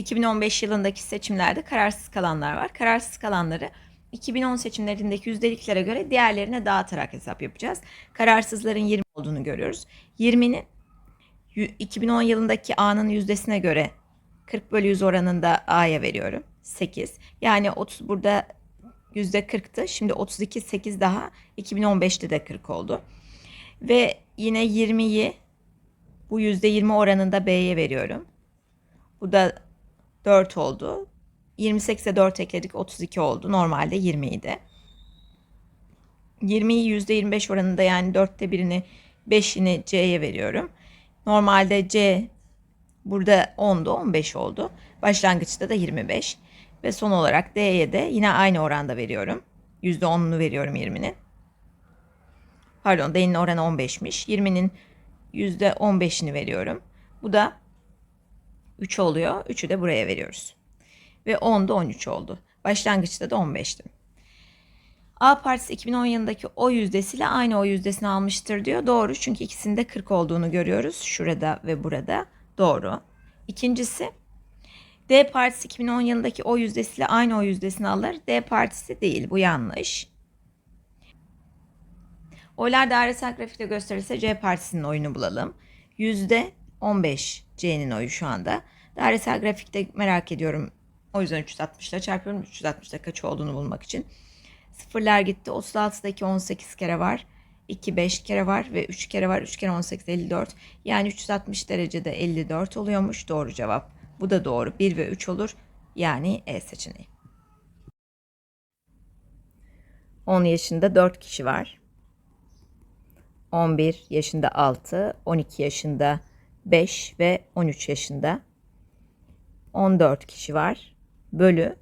2015 yılındaki seçimlerde kararsız kalanlar var. Kararsız kalanları 2010 seçimlerindeki yüzdeliklere göre diğerlerine dağıtarak hesap yapacağız. Kararsızların 20 olduğunu görüyoruz. 20'nin yü- 2010 yılındaki A'nın yüzdesine göre 40 bölü 100 oranında A'ya veriyorum. 8. Yani 30 burada yüzde 40'tı. Şimdi 32 8 daha 2015'te de 40 oldu. Ve yine 20'yi bu yüzde 20 oranında B'ye veriyorum. Bu da 4 oldu. 28'e 4 ekledik 32 oldu. Normalde 20 idi. 20'yi %25 oranında yani 4'te birini 5'ini C'ye veriyorum. Normalde C burada 10'du 15 oldu. Başlangıçta da 25. Ve son olarak D'ye de yine aynı oranda veriyorum. %10'unu veriyorum 20'nin. Pardon D'nin oranı 15'miş. 20'nin %15'ini veriyorum. Bu da 3 oluyor. 3'ü de buraya veriyoruz. Ve 10'da 13 oldu. Başlangıçta da 15'ti. A partisi 2010 yılındaki o yüzdesiyle aynı o yüzdesini almıştır diyor. Doğru çünkü ikisinde 40 olduğunu görüyoruz. Şurada ve burada. Doğru. İkincisi D partisi 2010 yılındaki o yüzdesiyle aynı o yüzdesini alır. D partisi değil. Bu yanlış. Oylar dairesel grafikte gösterirse C partisinin oyunu bulalım. Yüzde 15 C'nin oyu şu anda. Dairesel grafikte merak ediyorum. O yüzden 360 ile çarpıyorum. 360'da kaç olduğunu bulmak için. Sıfırlar gitti. 36'daki 18 kere var. 2 5 kere var ve 3 kere var. 3 kere 18 54. Yani 360 derecede 54 oluyormuş. Doğru cevap. Bu da doğru. 1 ve 3 olur. Yani E seçeneği. 10 yaşında 4 kişi var. 11 yaşında 6, 12 yaşında 5 ve 13 yaşında 14 kişi var. Bölü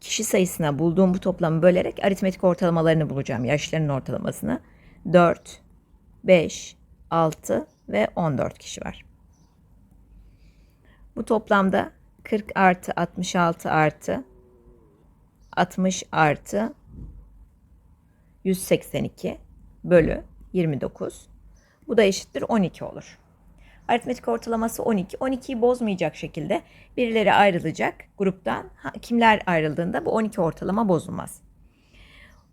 kişi sayısına bulduğum bu toplamı bölerek aritmetik ortalamalarını bulacağım. Yaşlarının ortalamasını. 4, 5, 6 ve 14 kişi var. Bu toplamda 40 artı 66 artı 60 artı 182 bölü 29. Bu da eşittir 12 olur. Aritmetik ortalaması 12. 12'yi bozmayacak şekilde birileri ayrılacak gruptan. Kimler ayrıldığında bu 12 ortalama bozulmaz.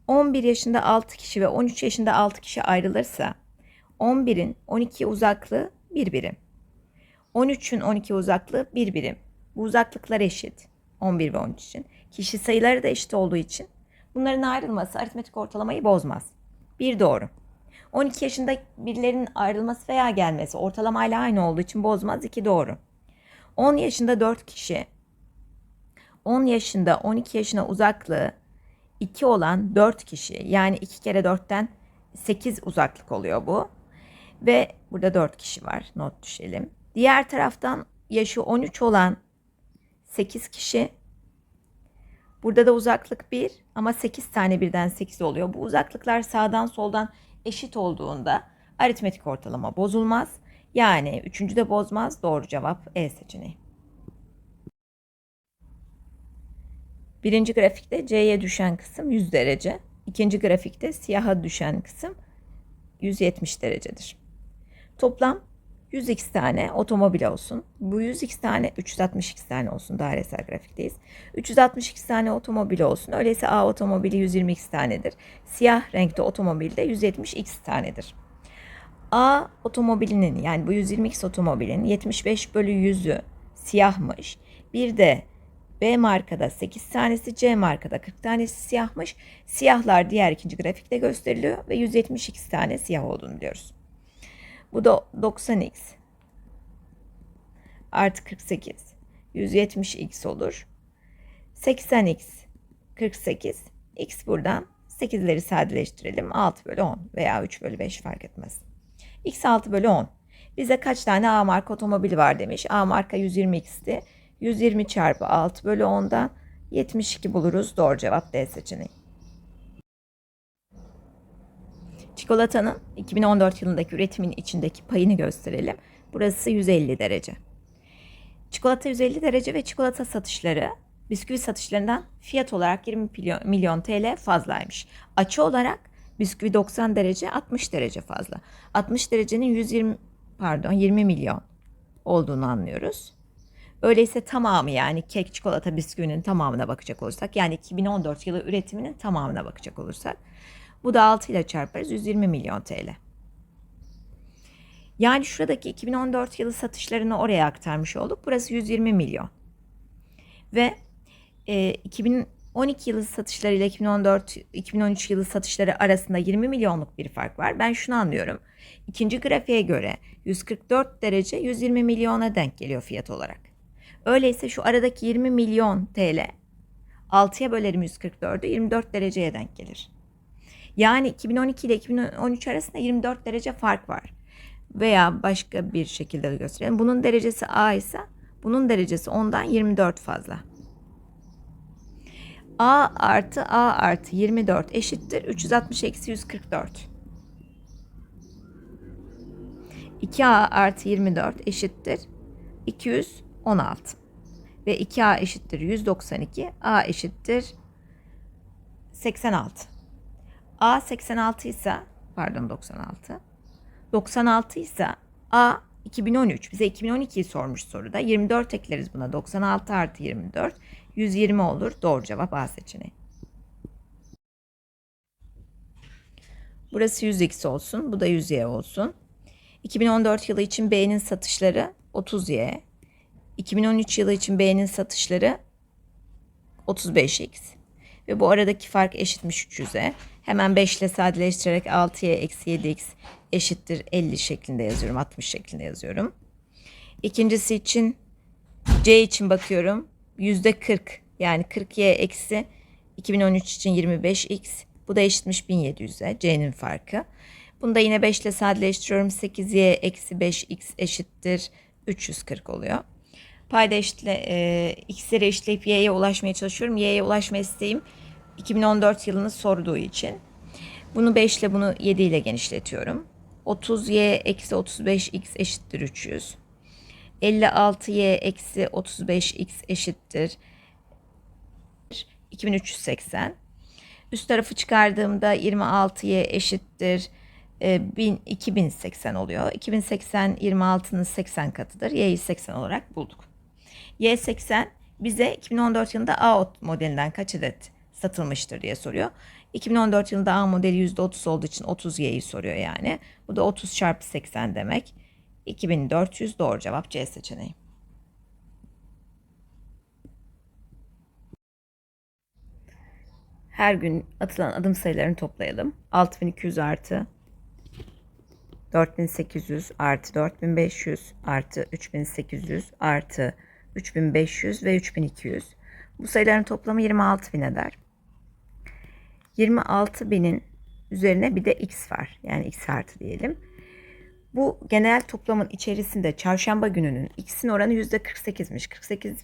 11 yaşında 6 kişi ve 13 yaşında 6 kişi ayrılırsa 11'in 12 uzaklığı 1 birim. 13'ün 12 uzaklığı 1 birim. Bu uzaklıklar eşit. 11 ve 13 için. Kişi sayıları da eşit olduğu için bunların ayrılması aritmetik ortalamayı bozmaz. Bir doğru. 12 yaşında birilerinin ayrılması veya gelmesi ortalamayla aynı olduğu için bozmaz. 2 doğru. 10 yaşında 4 kişi 10 yaşında 12 yaşına uzaklığı 2 olan 4 kişi yani 2 kere 4'ten 8 uzaklık oluyor bu. Ve burada 4 kişi var. Not düşelim. Diğer taraftan yaşı 13 olan 8 kişi. Burada da uzaklık 1 ama 8 tane birden 8 oluyor. Bu uzaklıklar sağdan soldan eşit olduğunda aritmetik ortalama bozulmaz. Yani üçüncü de bozmaz. Doğru cevap E seçeneği. Birinci grafikte C'ye düşen kısım 100 derece. İkinci grafikte siyaha düşen kısım 170 derecedir. Toplam 100x tane otomobil olsun. Bu 100x tane 362 tane olsun. Dairesel grafikteyiz. 362 tane otomobil olsun. Öyleyse A otomobili 120x tanedir. Siyah renkte otomobil de 170x tanedir. A otomobilinin yani bu 120x otomobilin 75 bölü 100'ü siyahmış. Bir de B markada 8 tanesi, C markada 40 tanesi siyahmış. Siyahlar diğer ikinci grafikte gösteriliyor ve 172 tane siyah olduğunu biliyoruz. Bu da 90x artı 48 170x olur. 80x 48 x buradan 8'leri sadeleştirelim. 6 bölü 10 veya 3 bölü 5 fark etmez. x 6 bölü 10. Bize kaç tane A marka otomobil var demiş. A marka 120x'ti. 120 çarpı 6 bölü 10'dan 72 buluruz. Doğru cevap D seçeneği. Çikolatanın 2014 yılındaki üretimin içindeki payını gösterelim. Burası 150 derece. Çikolata 150 derece ve çikolata satışları bisküvi satışlarından fiyat olarak 20 milyon, milyon TL fazlaymış. Açı olarak bisküvi 90 derece 60 derece fazla. 60 derecenin 120 pardon 20 milyon olduğunu anlıyoruz. Öyleyse tamamı yani kek, çikolata, bisküvinin tamamına bakacak olursak yani 2014 yılı üretiminin tamamına bakacak olursak bu da 6 ile çarparız 120 milyon TL. Yani şuradaki 2014 yılı satışlarını oraya aktarmış olduk. Burası 120 milyon. Ve e, 2012 yılı satışları ile 2014 2013 yılı satışları arasında 20 milyonluk bir fark var. Ben şunu anlıyorum. İkinci grafiğe göre 144 derece 120 milyona denk geliyor fiyat olarak. Öyleyse şu aradaki 20 milyon TL 6'ya bölerim 144'ü 24 dereceye denk gelir. Yani 2012 ile 2013 arasında 24 derece fark var. Veya başka bir şekilde de gösterelim. Bunun derecesi A ise bunun derecesi ondan 24 fazla. A artı A artı 24 eşittir 360 eksi 144. 2A artı 24 eşittir 216. Ve 2A eşittir 192. A eşittir 86. A 86 ise pardon 96. 96 ise A 2013 bize 2012'yi sormuş soruda. 24 ekleriz buna. 96 artı 24 120 olur. Doğru cevap A seçeneği. Burası 100x olsun. Bu da 100y olsun. 2014 yılı için B'nin satışları 30y. 2013 yılı için B'nin satışları 35x. Ve bu aradaki fark eşitmiş 300'e. Hemen 5 ile sadeleştirerek 6y eksi 7x eşittir 50 şeklinde yazıyorum. 60 şeklinde yazıyorum. İkincisi için C için bakıyorum. Yüzde 40 yani 40y eksi 2013 için 25x. Bu da eşitmiş 1700'e C'nin farkı. Bunu da yine 5 ile sadeleştiriyorum. 8y eksi 5x eşittir 340 oluyor. Payda eşitle, e, x'leri eşitleyip y'ye ulaşmaya çalışıyorum. Y'ye ulaşma isteğim 2014 yılını sorduğu için. Bunu 5 ile bunu 7 ile genişletiyorum. 30y eksi 35x eşittir 300. 56y eksi 35x eşittir 2380. Üst tarafı çıkardığımda 26y eşittir e, 1000, 2080 oluyor. 2080 26'nın 80 katıdır. Y'yi 80 olarak bulduk. Y 80 bize 2014 yılında A modelinden kaç adet satılmıştır diye soruyor. 2014 yılında A modeli %30 olduğu için 30Y'yi soruyor yani. Bu da 30 çarpı 80 demek. 2400 doğru cevap C seçeneği. Her gün atılan adım sayılarını toplayalım. 6200 artı 4800 artı 4500 artı 3800 artı 3500 ve 3200. Bu sayıların toplamı 26000 eder. 26000'in üzerine bir de x var. Yani x artı diyelim. Bu genel toplamın içerisinde çarşamba gününün x'in oranı %48'miş. 48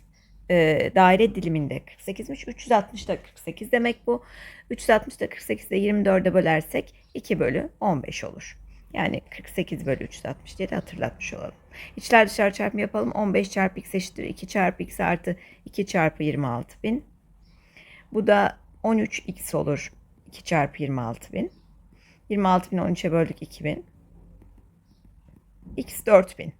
e, daire diliminde 48'miş. 360'da 48 demek bu. 360'da 48'de 24'e bölersek 2 bölü 15 olur. Yani 48 bölü 360 diye de hatırlatmış olalım. İçler dışarı çarpımı yapalım. 15 çarpı x eşittir 2 çarpı x artı 2 çarpı 26 bin. Bu da 13x olur. 2 çarpı 26 bin. 26 bin 13'e böldük 2000. x 4000.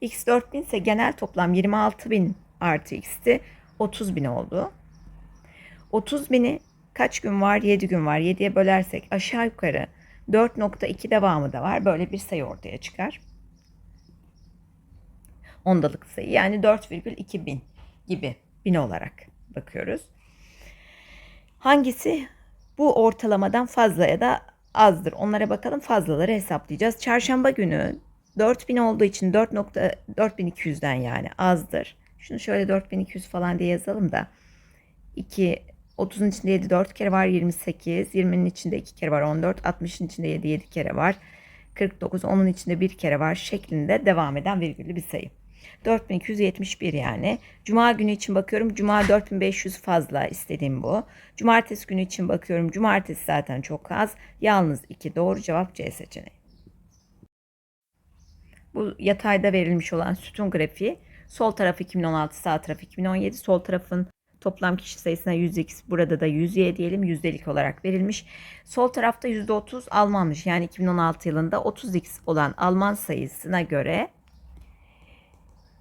x 4000 ise genel toplam 26 bin artı x'ti. 30 bin oldu. 30 bini kaç gün var? 7 gün var. 7'ye bölersek aşağı yukarı 4.2 devamı da var. Böyle bir sayı ortaya çıkar. Ondalık sayı yani 4,2 bin gibi bin olarak bakıyoruz. Hangisi bu ortalamadan fazla ya da azdır? Onlara bakalım fazlaları hesaplayacağız. Çarşamba günü 4000 olduğu için 4.4200'den yani azdır. Şunu şöyle 4200 falan diye yazalım da 2 30'un içinde 7 4 kere var 28. 20'nin içinde 2 kere var 14. 60'ın içinde 7 7 kere var. 49 onun içinde 1 kere var şeklinde devam eden virgüllü bir sayı. 4271 yani. Cuma günü için bakıyorum. Cuma 4500 fazla istediğim bu. Cumartesi günü için bakıyorum. Cumartesi zaten çok az. Yalnız 2 doğru cevap C seçeneği. Bu yatayda verilmiş olan sütun grafiği. Sol taraf 2016, sağ taraf 2017. Sol tarafın Toplam kişi sayısına 100x burada da 100y diyelim yüzdelik olarak verilmiş. Sol tarafta %30 Almanmış yani 2016 yılında 30x olan Alman sayısına göre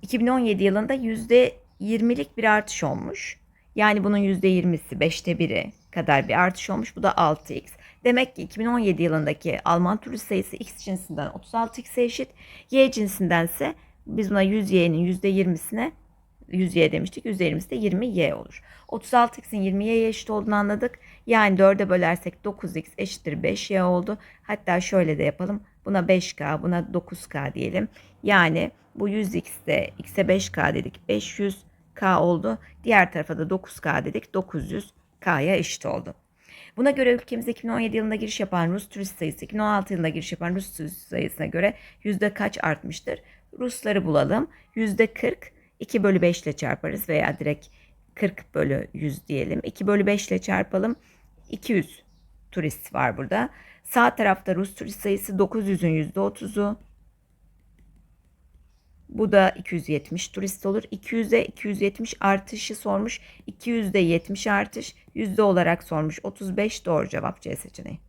2017 yılında %20'lik bir artış olmuş. Yani bunun %20'si 5'te 1'i kadar bir artış olmuş. Bu da 6x. Demek ki 2017 yılındaki Alman turist sayısı x cinsinden 36x'e eşit. Y cinsindense biz buna 100y'nin %20'sine 100y demiştik. %20'si de 20y olur. 36x'in 20y'ye eşit olduğunu anladık. Yani 4'e bölersek 9x eşittir 5y oldu. Hatta şöyle de yapalım. Buna 5k, buna 9k diyelim. Yani bu 100x'te x'e 5k dedik. 500k oldu. Diğer tarafa da 9k dedik. 900k'ya eşit oldu. Buna göre ülkemize 2017 yılında giriş yapan Rus turist sayısı 2016 yılında giriş yapan Rus turist sayısına göre yüzde kaç artmıştır? Rusları bulalım. Yüzde 40 2 bölü 5 ile çarparız veya direkt 40 bölü 100 diyelim. 2 bölü 5 ile çarpalım. 200 turist var burada. Sağ tarafta Rus turist sayısı 900'ün %30'u. Bu da 270 turist olur. 200'e 270 artışı sormuş. 200'de 70 artış. Yüzde olarak sormuş. 35 doğru cevap C seçeneği.